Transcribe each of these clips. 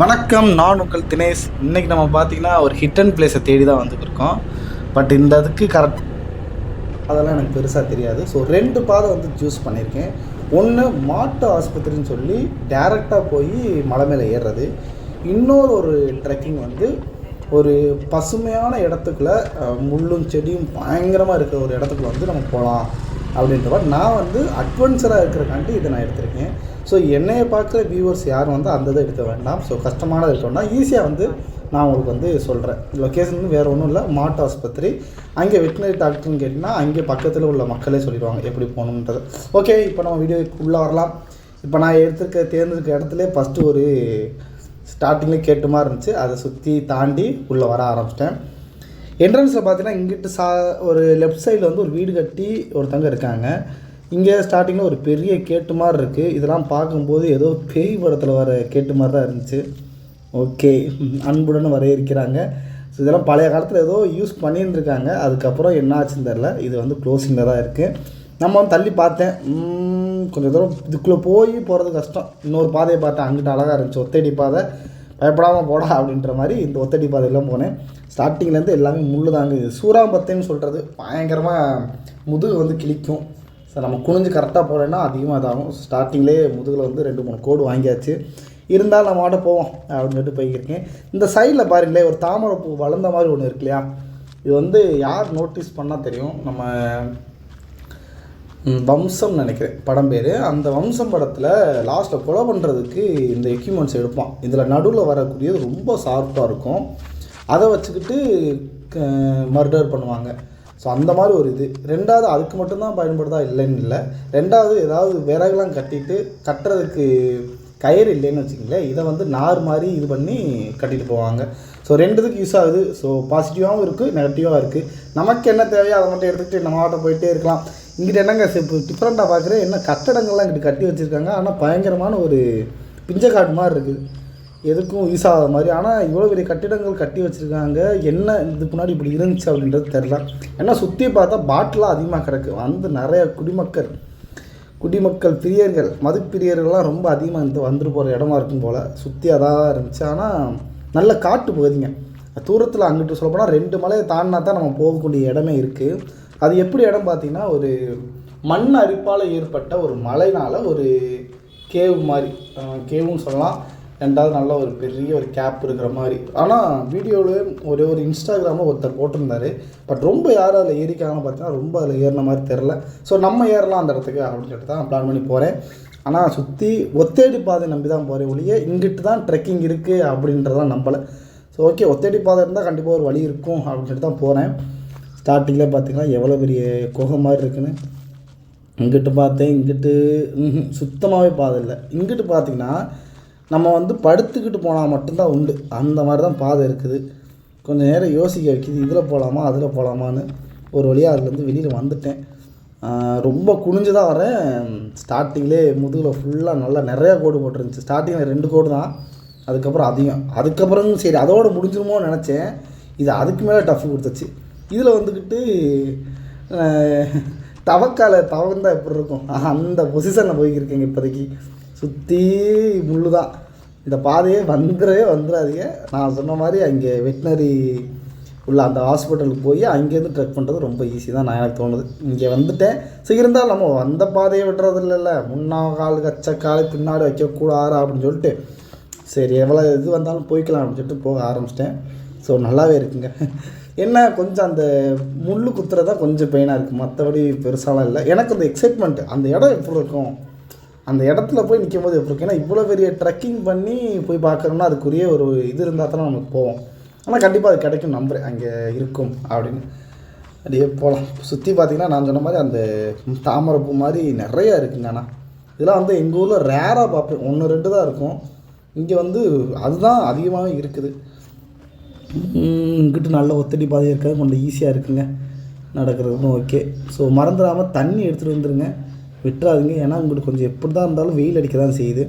வணக்கம் நான் உங்கள் தினேஷ். இன்னைக்கு நம்ம பார்த்தீங்கன்னா ஒரு ஹிட் அண்ட் பிளேஸை தேடி தான் வந்துருக்கோம் பட் இந்த இதுக்கு கரெக்ட் அதெல்லாம் எனக்கு பெருசாக தெரியாது. ஸோ ரெண்டு பாதை வந்து சூஸ் பண்ணியிருக்கேன். ஒன்று மாட்டு ஆஸ்பத்திரின்னு சொல்லி டேரெக்டாக போய் மலை மேலே ஏறுறது. இன்னொரு ஒரு ட்ரெக்கிங் வந்து ஒரு பசுமையான இடத்துக்குள்ள முள்ளும் செடியும் பயங்கரமாக இருக்கிற ஒரு இடத்துக்குள்ள வந்து நம்ம போகலாம் அப்படின்ற மாதிரி நான் வந்து அட்வென்ச்சராக இருக்கிறக்காண்டி இதை நான் எடுத்திருக்கேன். ஸோ என்னைய பார்க்குற வியூவர்ஸ் யாரும் வந்து அந்த இதை எடுக்க வேண்டாம். ஸோ கஷ்டமானது இருக்கணும்னா ஈஸியாக வந்து நான் உங்களுக்கு வந்து சொல்கிறேன் லொக்கேஷன் வந்து வேறு ஒன்றும் இல்லை. மாட்டு ஆஸ்பத்திரி. அங்கே வெட்டினரி டாக்டர்னு கேட்டிங்கன்னா அங்கே பக்கத்தில் உள்ள மக்களே சொல்லிடுவாங்க எப்படி போகணுன்றது ஓகே இப்போ நம்ம வீடியோக்குள்ளே வரலாம். இப்போ நான் எடுத்திருக்க தேர்ந்தெடுக்க இடத்துல ஃபஸ்ட்டு ஒரு ஸ்டார்டிங்கில் கேட்டு மாதிரி இருந்துச்சு. அதை சுற்றி தாண்டி உள்ளே வர ஆரம்பிச்சிட்டேன். என்ட்ரன்ஸில் பார்த்தீங்கன்னா இங்கிட்டு சா ஒரு லெஃப்ட் சைடில் வந்து ஒரு வீடு கட்டி ஒருத்தங்க இருக்காங்க. இங்கே ஸ்டார்டிங்கில் ஒரு பெரிய கேட்டு மாதிரி இருக்குது இதெல்லாம் பார்க்கும்போது ஏதோ பேய் படத்தில் வர கேட்டு மாதிரி தான் இருந்துச்சு. ஓகே அன்புடன் வரையறுக்கிறாங்க. ஸோ இதெல்லாம் பழைய காலத்தில் ஏதோ யூஸ் பண்ணியிருந்துருக்காங்க. அதுக்கப்புறம் என்ன ஆச்சுன்னு தெரில இது வந்து க்ளோசிங்கில் தான் இருக்குது நம்ம வந்து தள்ளி பார்த்தேன். கொஞ்சம் தூரம் இதுக்குள்ளே போய் போகிறது கஷ்டம். இன்னொரு பாதையை பார்த்தேன். அங்கிட்ட அழகாக இருந்துச்சு. ஒத்தடி பாதை. பயப்படாமல் போடா அப்படின்ற மாதிரி இந்த ஒத்தடி பாதையெல்லாம் போனேன். ஸ்டார்டிங்லேருந்து எல்லாமே முள்ளு தாங்க இது சூறாம்பத்தைன்னு சொல்கிறது பயங்கரமாக முதுகு வந்து கிழிக்கும். ஸோ நம்ம குனிஞ்சு கரெக்டாக போகலைன்னா அதிகமாக இதாகும். ஸ்டார்டிங்லேயே முதுகில் வந்து ரெண்டு மூணு கோடு வாங்கியாச்சு. இருந்தாலும் நம்ம ஆட்ட போவோம் அப்படின்னு சொல்லிட்டு போய்க்கிருக்கேன். இந்த சைடில் பாருங்களேன் ஒரு தாமரை பூ வளர்ந்த மாதிரி ஒன்று இருக்கு இல்லையா? இது வந்து யார் நோட்டீஸ் பண்ணால் தெரியும்? நம்ம வம்சம் நினைக்கிறேன் படம் பேர். அந்த வம்சம் படத்தில் லாஸ்ட்டில் கொலை பண்ணுறதுக்கு இந்த எக்யூப்மெண்ட்ஸ் எடுப்பான். இதில் நடுவில் வரக்கூடியது ரொம்ப ஷார்ப்பாக இருக்கும். அதை வச்சுக்கிட்டு மர்டர் பண்ணுவாங்க. ஸோ அந்த மாதிரி ஒரு இது. ரெண்டாவது அதுக்கு மட்டும்தான் பயன்படுதா இல்லைன்னு இல்லை. ரெண்டாவது ஏதாவது விறகுலாம் கட்டிட்டு கட்டுறதுக்கு கயிறு இல்லைன்னு வச்சுக்கங்களேன் இதை வந்து நார் மாதிரி இது பண்ணி கட்டிட்டு போவாங்க. ஸோ ரெண்டுத்துக்கு யூஸ் ஆகுது. ஸோ பாசிட்டிவாகவும் இருக்குது நெகட்டிவாக இருக்குது நமக்கு என்ன தேவையோ அதை மட்டும் எடுத்துகிட்டு நம்ம ஆட்ட போயிட்டே இருக்கலாம். இங்கிட்ட என்னங்க இப்போ டிஃப்ரெண்ட்டாக பார்க்குறேன் என்ன கட்டடங்கள்லாம் இங்கிட்டு கட்டி வச்சுருக்காங்க. ஆனால் பயங்கரமான ஒரு பிஞ்சக்காடு மாதிரி இருக்குது. எதுக்கும் யூஸ் ஆகாத மாதிரி. ஆனால் இவ்வளோ பெரிய கட்டிடங்கள் கட்டி வச்சுருக்காங்க. என்ன இதுக்கு முன்னாடி இப்படி இருந்துச்சு அப்படின்றது தெரில ஏன்னா சுற்றி பார்த்தா பாட்டிலாம் அதிகமாக கிடக்கு. வந்து நிறைய குடிமக்கள் குடிமக்கள் பிரியர்கள் மது பிரியர்கள்லாம் ரொம்ப அதிகமாக இந்த வந்துட்டு போகிற இடமா இருக்கும் போல். சுற்றி அதாக இருந்துச்சு. ஆனால் நல்ல காட்டு பகுதிங்க. தூரத்தில் அங்கிட்டு சொல்லப்போனால் ரெண்டு மலையை தாண்டினா தான் நம்ம போகக்கூடிய இடமே இருக்குது அது எப்படி இடம் பார்த்தீங்கன்னா ஒரு மண் அரிப்பால் ஏற்பட்ட ஒரு மலைனால் ஒரு கேவ் மாதிரி கேவுன்னு சொல்லலாம். ரெண்டாவது நல்ல ஒரு பெரிய ஒரு கேப் இருக்கிற மாதிரி. ஆனால் வீடியோவில் ஒரே ஒரு இன்ஸ்டாகிராமில் ஒருத்தர் போட்டிருந்தாரு. பட் ரொம்ப யாரும் அதில் ஏறிக்காங்கன்னு பார்த்தீங்கன்னா ரொம்ப அதில் ஏறின மாதிரி தெரில ஸோ நம்ம ஏறலாம் அந்த இடத்துக்கு அப்படின்னு சொல்லிட்டு தான் பிளான் பண்ணி போகிறேன் ஆனால் சுற்றி ஒத்தேடி பாதை நம்பி தான் போகிறேன் ஒழிய இங்கிட்டு தான் ட்ரெக்கிங் இருக்குது அப்படின்றதான் நம்பலை. ஸோ ஓகே ஒத்தேடி பாதை இருந்தால் கண்டிப்பாக ஒரு வழி இருக்கும் அப்படின்னு சொல்லிட்டு தான் போகிறேன் ஸ்டார்டிங்கில் பார்த்தீங்கன்னா எவ்வளோ பெரிய குகை மாதிரி இருக்குன்னு. இங்கிட்டு பார்த்தேன் இங்கிட்டு ம்ஹும், சுத்தமாகவே பாதை இல்லை. இங்கிட்டு பார்த்தீங்கன்னா நம்ம வந்து படுத்துக்கிட்டு போனால் மட்டும்தான் உண்டு. அந்த மாதிரி தான் பாதை இருக்குது. கொஞ்சம் நேரம் யோசிக்க வைக்கிது இதில் போகலாமா அதில் போகலாமான்னு ஒரு வழியாக அதுலேருந்து வெளியில் வந்துட்டேன். ரொம்ப குனிஞ்சு தான் வரேன் ஸ்டார்டிங்லே முதுகில் ஃபுல்லாக நல்லா நிறையா கோடு போட்டுருந்துச்சு. ஸ்டார்டிங்கில் ரெண்டு கோடு தான். அதுக்கப்புறம் அதிகம். அதுக்கப்புறம் சரி அதோடு முடிஞ்சிருமோ நினச்சேன். இது அதுக்கு மேலே டஃப் கொடுத்துச்சு. இதில் வந்துக்கிட்டு தவக்கால தவந்தா எப்படி இருக்கும்? அந்த பொசிஷனில் போய்க்கிருக்கேங்க இப்போதைக்கு. சுற்றி முள்ளு தான் இந்த பாதையே வந்துடவே வந்துடாதீங்க நான் சொன்ன மாதிரி அங்கே வெட்டினரி உள்ள அந்த ஹாஸ்பிட்டலுக்கு போய் அங்கேருந்து ட்ரெக் பண்ணுறது ரொம்ப ஈஸி தான் நான் எனக்கு தோணுது. இங்கே வந்துட்டேன். ஸோ இருந்தாலும் நம்ம வந்த பாதையை விடுறது இல்லைல்ல. முன்னா கால் கச்ச கால் பின்னாடி வைக்கக்கூடாது அப்படின்னு சொல்லிட்டு சரி எவ்வளோ இது வந்தாலும் போய்க்கலாம் அப்படின்னு சொல்லிட்டு போக ஆரம்பிச்சிட்டேன். ஸோ நல்லாவே இருக்குங்க. என்ன கொஞ்சம் அந்த முள் குத்துறதா கொஞ்சம் பெயினாக இருக்குது மற்றபடி பெருசாலாம் இல்லை. எனக்கு அந்த எக்ஸைட்மெண்ட் அந்த இடம் எப்படி இருக்கும்? அந்த இடத்துல போய் நிற்கும் போது எப்படி ஏன்னா இவ்வளோ பெரிய ட்ரெக்கிங் பண்ணி போய் பார்க்குறோம்னா அதுக்குரிய ஒரு இது இருந்தால் தானே நமக்கு போவோம். ஆனால் கண்டிப்பாக அது கிடைக்கும் நம்புறேன். அங்கே இருக்கும் அப்படின்னு. அப்படியே போகலாம் சுற்றி பார்த்தீங்கன்னா நான் சொன்ன மாதிரி அந்த தாமரைப்பூ மாதிரி நிறையா இருக்குங்க ஆனால் இதெல்லாம் வந்து எங்கள் ஊரில் ரேராக பார்ப்பேன். ஒன்று ரெண்டு தான் இருக்கும். இங்கே வந்து அதுதான் அதிகமாகவே இருக்குது. இங்கிட்டு நல்ல ஒத்தடி பாதை இருக்காது கொஞ்சம் ஈஸியாக இருக்குங்க. நடக்கிறதுக்கும் ஓகே ஸோ மறந்துடாமல் தண்ணி எடுத்துகிட்டு வந்துருங்க. விட்டுறாதீங்க. ஏன்னா உங்களுக்கு கொஞ்சம் எப்படி தான் இருந்தாலும் வெயில் அடிக்க தான் செய்யுது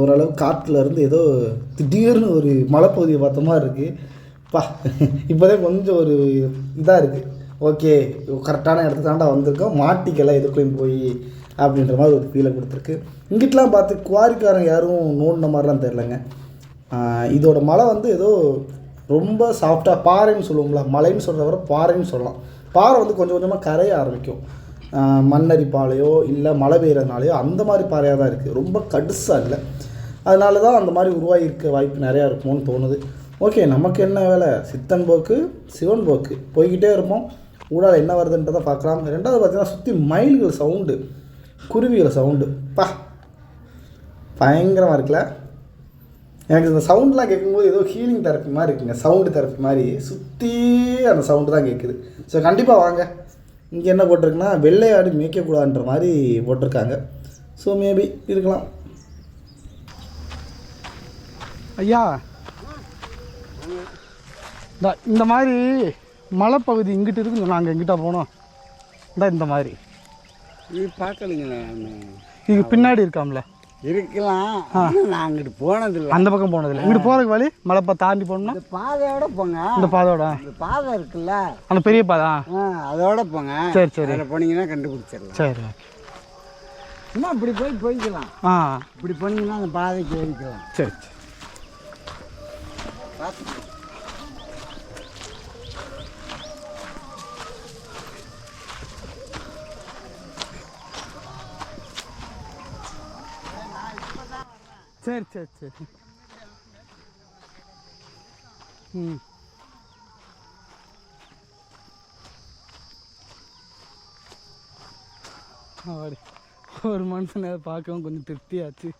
ஓரளவு காற்றுலருந்து ஏதோ திடீர்னு ஒரு மலைப்பகுதியை பார்த்த மாதிரி இருக்குது பா இப்போதான் கொஞ்சம் ஒரு இதாக இருக்குது ஓகே கரெக்டான இடத்துக்கு தாண்டா வந்திருக்கோம். மாட்டிக்கெல்லாம் எதுக்குள்ளேயும் போய்? அப்படின்ற மாதிரி ஒரு ஃபீலை கொடுத்துருக்கு. இங்கிட்டலாம் பார்த்து குவாரிக்காரங்க யாரும் நோண்டின மாதிரிலாம் தெரிலங்க இதோட மலை வந்து ஏதோ ரொம்ப சாஃப்டாக பாறைன்னு சொல்லுவோம்ல மலைன்னு சொல்கிறத விட பாறைன்னு சொல்லலாம். பாறை வந்து கொஞ்சம் கொஞ்சமாக கரைய ஆரம்பிக்கும். மண்ணரிப்பாலையோ இல்லை மழை பெய்கிறதுனாலையோ அந்த மாதிரி பாறையாக தான் இருக்குது ரொம்ப கடுசாக இல்லை. அதனால தான் அந்த மாதிரி உருவாகியிருக்க வாய்ப்பு நிறையா இருக்கும்னு தோணுது. ஓகே நமக்கு என்ன வேலை? சித்தன் போக்கு சிவன் போக்கு. போய்கிட்டே இருப்போம். ஊடால் என்ன வருதுன்றதை பார்க்கலாம். ரெண்டாவது பார்த்தீங்கன்னா சுற்றி மயில்கள் சவுண்டு. குருவிகள் சவுண்டு. பா பயங்கரமாக இருக்குல்ல? எனக்கு இந்த சவுண்ட்லாம் கேட்கும்போது ஏதோ ஹீலிங் தெரப்பி மாதிரி இருக்குங்க. சவுண்டு தெரப்பி மாதிரி. சுற்றி அந்த சவுண்டு தான் கேட்குது. ஸோ கண்டிப்பாக வாங்க. இங்கே என்ன போட்டிருக்குன்னா வெள்ளையாடு மேய்க்கக்கூடாதுன்ற மாதிரி போட்டிருக்காங்க. ஸோ மேபி இருக்கலாம். ஐயா இந்த இந்த மாதிரி மலைப்பகுதி இங்கிட்டு இருக்குங்க நாங்கள் எங்கிட்ட போனோம் இந்த இந்த மாதிரி. இது பார்க்கலைங்களே இது பின்னாடி இருக்காம்ல. இருக்கலாம். நான் அங்கிட்டு போனதில்லை. அந்த பக்கம் போனதில்லை. இங்கிட்டு போகிறதுக்கு வழி மலைப்பா தாண்டி போகணும்னா இந்த பாதையோட போங்க. இந்த இந்த பாதை இருக்குல்ல. அந்த பெரிய பாதா அதோட போங்க. சரி சரி. அதில் போனீங்கன்னா கண்டுபிடிச்சிடலாம். சரி சும்மா இப்படி போய் போய்க்கலாம். ஆ. இப்படி போனீங்கன்னா அந்த பாதைக்கு ஏறிக்கலாம். சரி சரி. சரி சரி சரி. ம். ஆடி ஒரு மனுஷனை பார்க்கவும் கொஞ்சம் திருப்தியாச்சு.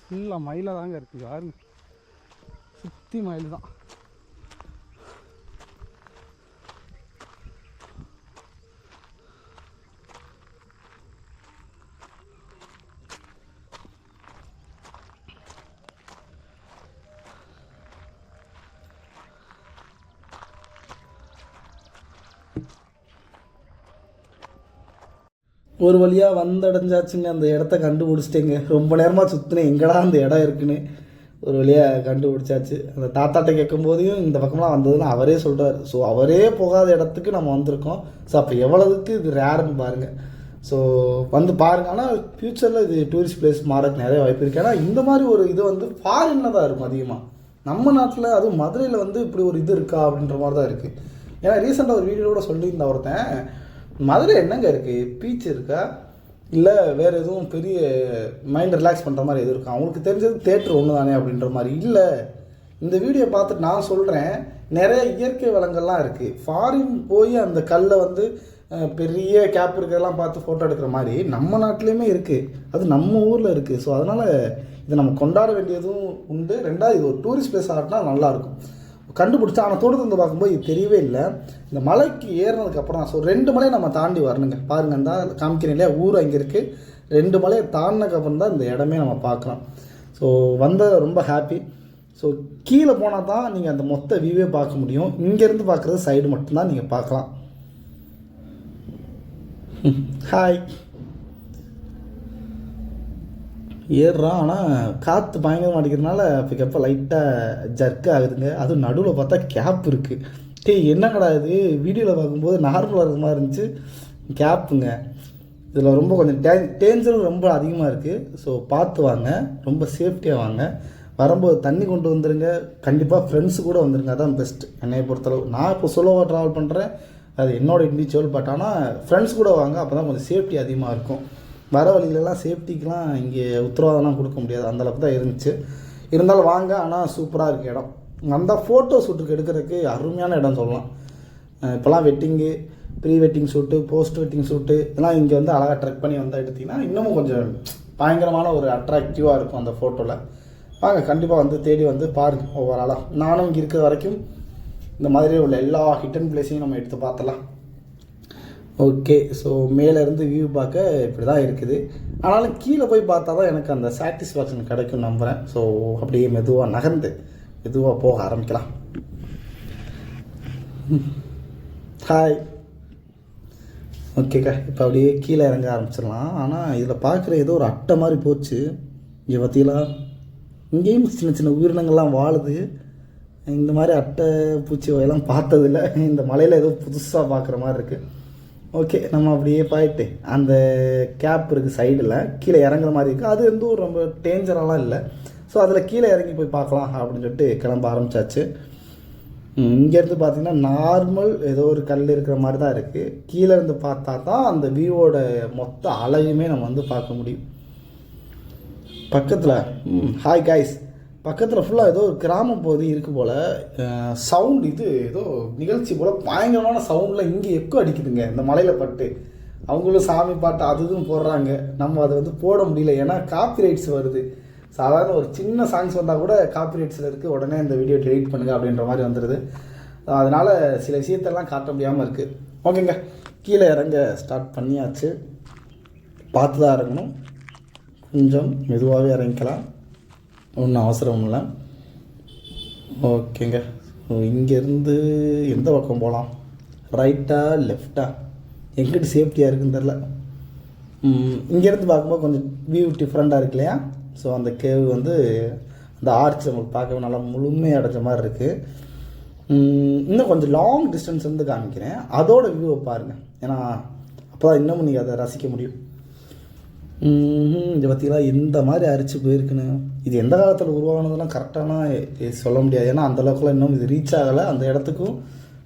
ஃபுல்லாக மயிலாக தாங்க இருக்குது யாருங்க சுற்றி மயில் தான் ஒரு வழியாக வந்தடைஞ்சாச்சுங்க. அந்த இடத்த கண்டுபிடிச்சிட்டேங்க. ரொம்ப நேரமாக சுற்றினேன் எங்கடா அந்த இடம் இருக்குன்னு. ஒரு வழியாக கண்டுபிடிச்சாச்சு. அந்த தாத்தாட்ட கேட்கும் போதையும் இந்த பக்கம்லாம் வந்ததுன்னு அவரே சொல்கிறார் ஸோ அவரே போகாத இடத்துக்கு நம்ம வந்திருக்கோம். ஸோ அப்போ எவ்வளவுக்கு இது ரேர்னு பாருங்கள் ஸோ வந்து பாருங்க. ஆனால் ஃப்யூச்சரில் இது டூரிஸ்ட் பிளேஸ் மாறதுக்கு நிறைய வாய்ப்பு இருக்குது ஏன்னா இந்த மாதிரி ஒரு இது வந்து ஃபாரினில் தான் இருக்கும் அதிகமாக நம்ம நாட்டில் அதுவும் மதுரையில் வந்து இப்படி ஒரு இது இருக்கா அப்படின்ற மாதிரி தான் இருக்குது ஏன்னா ரீசெண்டாக ஒரு வீடியோட சொல்லியிருந்த ஒருத்தன். மதுரை என்னங்க இருக்குது பீச் இருக்கா? இல்லை வேறு எதுவும் பெரிய மைண்ட் ரிலாக்ஸ் பண்ணுற மாதிரி எதுவும் இருக்கா? அவங்களுக்கு தெரிஞ்சது தேட்டர் ஒன்று தானே அப்படின்ற மாதிரி. இல்லை இந்த வீடியோ பார்த்துட்டு நான் சொல்கிறேன் நிறைய இயற்கை வளங்கள்லாம் இருக்குது ஃபாரின் போய் அந்த கல்லை வந்து பெரிய கேப் இருக்கிறதெல்லாம் பார்த்து ஃபோட்டோ எடுக்கிற மாதிரி நம்ம நாட்டிலையுமே இருக்குது அது நம்ம ஊரில் இருக்குது ஸோ அதனால் இதை நம்ம கொண்டாட வேண்டியதும் உண்டு. ரெண்டாவது இது ஒரு டூரிஸ்ட் பிளேஸ் ஆகிட்டா நல்லாயிருக்கும் கண்டுபிடிச்சா ஆனால் தோட்டத்தை வந்து பார்க்கும்போது இது தெரியவே இல்லை. இந்த மலைக்கு ஏறினதுக்கப்புறம் ஸோ ரெண்டு மலையை நம்ம தாண்டி வரணுங்க. பாருங்கள் அந்த காமிக்கிறேன் இல்லையா? ஊர் அங்கே இருக்குது ரெண்டு மலையை தாண்டினதுக்கப்புறம் தான் இந்த இடமே நம்ம பார்க்கலாம். ஸோ வந்த ரொம்ப ஹாப்பி ஸோ கீழே போனால் தான் நீங்கள் அந்த மொத்த வியூவே பார்க்க முடியும். இங்கேருந்து பார்க்குறது சைடு மட்டும்தான் நீங்கள் பார்க்கலாம். ஹாய் ஏறுறான் ஆனால் காற்று பயங்கரமாக அடிக்கிறதுனால அப்போக்கப்போ லைட்டாக ஜர்க் ஆகுதுங்க. அதுவும் நடுவில் பார்த்தா கேப் இருக்குது டேய் என்னங்கடா இது? வீடியோவில் பார்க்கும்போது நார்மலாக இருக்கிற மாதிரி இருந்துச்சு. கேப்புங்க இதில் ரொம்ப கொஞ்சம் டே டேஞ்சரும் ரொம்ப அதிகமாக இருக்குது ஸோ பார்த்து வாங்க. ரொம்ப சேஃப்டியாக வாங்க. வரும்போது தண்ணி கொண்டு வந்துருங்க. கண்டிப்பாக ஃப்ரெண்ட்ஸு கூட வந்துருங்க. அதான் பெஸ்ட் என்னை பொறுத்தளவு. நான் இப்போ சொலோவாக ட்ராவல் பண்ணுறேன் அது என்னோடய இண்டிவிஜுவல் பட் ஆனால் ஃப்ரெண்ட்ஸ் கூட வாங்க. அப்போ தான் கொஞ்சம் சேஃப்டி அதிகமாக இருக்கும். வர வழியிலலாம் சேஃப்டிக்கெலாம் இங்கே உத்தரவாதம்லாம் கொடுக்க முடியாது. அந்த அளவுக்கு தான் இருந்துச்சு. இருந்தாலும் வாங்க ஆனால் சூப்பராக இருக்குது இடம். அந்த ஃபோட்டோ ஷூட்டுக்கு எடுக்கிறதுக்கு அருமையான இடம் சொல்லலாம். இப்போலாம் wedding pre wedding shoot post wedding shoot இதெல்லாம் இங்கே வந்து அழகாக ட்ரெக் பண்ணி வந்தால் எடுத்திங்கன்னா இன்னமும் கொஞ்சம் பயங்கரமான ஒரு அட்ராக்டிவாக இருக்கும் அந்த ஃபோட்டோவில் வாங்க கண்டிப்பாக வந்து தேடி வந்து பாருங்கள் ஓவராலாக நானும் இங்கே இருக்கிற வரைக்கும் இந்த மாதிரி உள்ள எல்லா ஹிட்டன் பிளேஸையும் நம்ம எடுத்து பார்த்தலாம் ஓகே ஸோ மேலேருந்து வியூ பார்க்க இப்படி தான் இருக்குது. ஆனாலும் கீழே போய் பார்த்தா தான் எனக்கு அந்த சாட்டிஸ்ஃபேக்ஷன் கிடைக்கும் நம்புகிறேன் ஸோ அப்படியே மெதுவாக நகர்ந்து மெதுவாக போக ஆரம்பிக்கலாம். ஹாய் ஓகேக்கா இப்போ அப்படியே கீழே இறங்க ஆரம்பிச்சிடலாம். ஆனால் இதில் பார்க்குற ஏதோ ஒரு அட்டை மாதிரி போச்சு. இங்கே பார்த்தீங்களா இங்கேயும் சின்ன சின்ன உயிரினங்கள்லாம் வாழுது. இந்த மாதிரி அட்டை பூச்சி வகையெல்லாம் பார்த்ததில்ல. இந்த மலையில் ஏதோ புதுசாக பார்க்குற மாதிரி இருக்குது ஓகே நம்ம அப்படியே போயிட்டு அந்த கேப் இருக்குது சைடில் கீழே இறங்குற மாதிரி இருக்குது அது வந்து ஒரு ரொம்ப டேஞ்சரெல்லாம் இல்லை. ஸோ அதில் கீழே இறங்கி போய் பார்க்கலாம் அப்படின்னு சொல்லிட்டு கிளம்ப ஆரம்பிச்சாச்சு. இங்கேருந்து பார்த்தீங்கன்னா நார்மல் ஏதோ ஒரு கல் இருக்கிற மாதிரி தான் இருக்குது கீழே இருந்து பார்த்தா தான் அந்த வியூவோட மொத்த அழகுமே நம்ம வந்து பார்க்க முடியும். பக்கத்தில் ஹாய் காய்ஸ் பக்கத்தில் ஃபுல்லாக ஏதோ ஒரு கிராம பகுதி இருக்குது போல் சவுண்ட் இது ஏதோ நிகழ்ச்சி போல் பயங்கரமான சவுண்டில் இங்கே எக்கோ அடிக்குதுங்க. இந்த மலையில் பட்டு. அவங்களும் சாமி பாட்டு அது இதுன்னு போடுறாங்க. நம்ம அதை வந்து போட முடியல. ஏன்னா காப்பி ரைட்ஸ் வருது. சாதாரண ஒரு சின்ன சாங்ஸ் வந்தால் கூட காப்பி ரைட்ஸில் இருக்குது உடனே இந்த வீடியோ டெலிட் பண்ணுங்கள் அப்படின்ற மாதிரி வந்துடுது அதனால் சில விஷயத்தெல்லாம் காட்ட முடியாமல் இருக்குது ஓகேங்க. கீழே இறங்க ஸ்டார்ட் பண்ணியாச்சு. பார்த்து தான் இறங்கணும். கொஞ்சம் மெதுவாகவே இறங்கிக்கலாம். ஒன்றும் அவசரம் இல்லை. ஓகேங்க. இங்கேருந்து எந்த பக்கம் போகலாம்? ரைட்டா லெஃப்டா எங்கிட்டு சேஃப்டியாக இருக்குன்னு தெரில இங்கேருந்து பார்க்கும்போது கொஞ்சம் வியூ டிஃப்ரெண்ட்டாக இருக்கு இல்லையா? ஸோ அந்த கேவ் வந்து அந்த ஆர்ச் நம்மளுக்கு பார்க்கவே நல்லா முழுமையாக அடைஞ்ச மாதிரி இருக்குது இன்னும் கொஞ்சம் லாங் டிஸ்டன்ஸ் வந்து காமிக்கிறேன். அதோட வியூவை பாருங்கள் ஏன்னா அப்போ தான் இன்னமும் நீங்கள் அதை ரசிக்க முடியும். இதை பார்த்தீங்களா எந்த மாதிரி அரிச்சு போயிருக்குன்னு. இது எந்த காலத்தில் உருவானதெல்லாம் கரெக்டான சொல்ல முடியாது. ஏன்னா அந்த அளவுக்குலாம் இன்னும் இது ரீச் ஆகலை. அந்த இடத்துக்கும்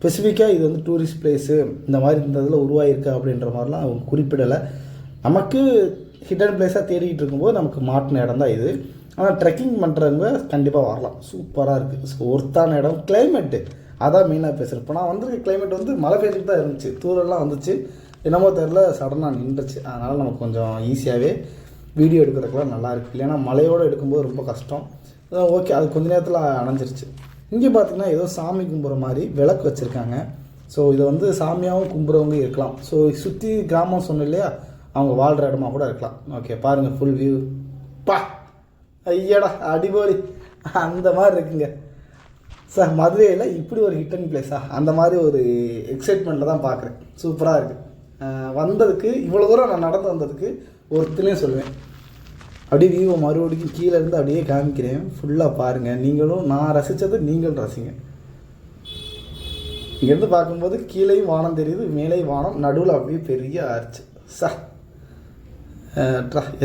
ஸ்பெசிஃபிக்காக இது வந்து டூரிஸ்ட் பிளேஸு இந்த மாதிரி இந்த இதில் உருவாயிருக்கு அப்படின்ற மாதிரிலாம் அவங்க குறிப்பிடலை. நமக்கு ஹிடன் பிளேஸாக தேடிக்கிட்டு இருக்கும்போது நமக்கு மாட்டின இடம் தான் இது. ஆனால் ட்ரெக்கிங் பண்ணுறவங்க கண்டிப்பாக வரலாம். சூப்பராக இருக்குது ஸோ ஒர்த்தான இடம். கிளைமேட்டு அதான் மெயினாக பேசுகிறேன் இப்போ நான் வந்திருக்க கிளைமேட் வந்து மழை பெய்ஞ்சிட்டு தான் இருந்துச்சு. தூரெல்லாம் வந்துச்சு. என்னமோ தெரில சடனாக நின்றுச்சு. அதனால் நமக்கு கொஞ்சம் ஈஸியாகவே வீடியோ எடுக்கிறதுக்குலாம் நல்லா இருக்குது இல்லைன்னா மலையோடு எடுக்கும்போது ரொம்ப கஷ்டம். ஓகே அது கொஞ்ச நேரத்தில் அணைஞ்சிருச்சு. இங்கே பார்த்தீங்கன்னா ஏதோ சாமி கும்பிட்ற மாதிரி விளக்கு வச்சுருக்காங்க. ஸோ இதை வந்து சாமியாகவும் கும்புறவங்க இருக்கலாம். ஸோ சுற்றி கிராமம் சொன்னேன் இல்லையா அவங்க வாழ்கிற இடமா கூட இருக்கலாம். ஓகே பாருங்கள் ஃபுல் வியூ பா! ஐயடா அடிபோலி. அந்த மாதிரி இருக்குங்க. சார் மதுரையில் இப்படி ஒரு ஹிட் அண்ட் பிளேஸா அந்த மாதிரி ஒரு எக்ஸைட்மெண்ட்டில் தான் பார்க்குறேன் சூப்பராக இருக்குது வந்ததுக்கு இவ்வளோ தூரம் நான் நடந்து வந்ததுக்கு ஒருத்தனையும் சொல்லுவேன். அப்படியே வியூவை மறுபடியும் கீழே இருந்து அப்படியே காமிக்கிறேன். ஃபுல்லாக பாருங்கள் நீங்களும் நான் ரசித்தது நீங்களும் ரசிங்க. இங்கேருந்து பார்க்கும்போது கீழேயும் வானம் தெரியுது மேலேயும் வானம். நடுவில் அப்படியே பெரிய ஆர்ச்சு சா.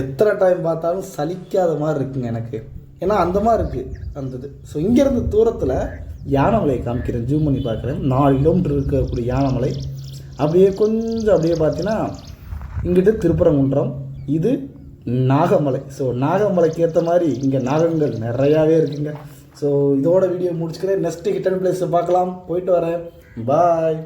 எத்தனை டைம் பார்த்தாலும் சலிக்காத மாதிரி இருக்குங்க எனக்கு. ஏன்னா அந்த மாதிரி இருக்குது அந்த இது. ஸோ இங்கேருந்து தூரத்தில் யானைமலையை காமிக்கிறேன். ஜூம் பண்ணி பார்க்குறேன். நாலு கிலோமீட்டர் இருக்கக்கூடிய யானைமலை அப்படியே கொஞ்சம் அப்படியே பார்த்தீங்கன்னா இங்கிட்டு திருப்பரங்குன்றம் இது நாகமலை. ஸோ நாகமலைக்கு ஏற்ற மாதிரி இங்கே நாகங்கள் நிறையாவே இருக்குங்க. ஸோ இதோட வீடியோ முடிச்சுக்கிறேன். நெக்ஸ்ட்டு ஹிட் அண்ட் பிளேஸை பார்க்கலாம். போயிட்டு வரேன். பாய்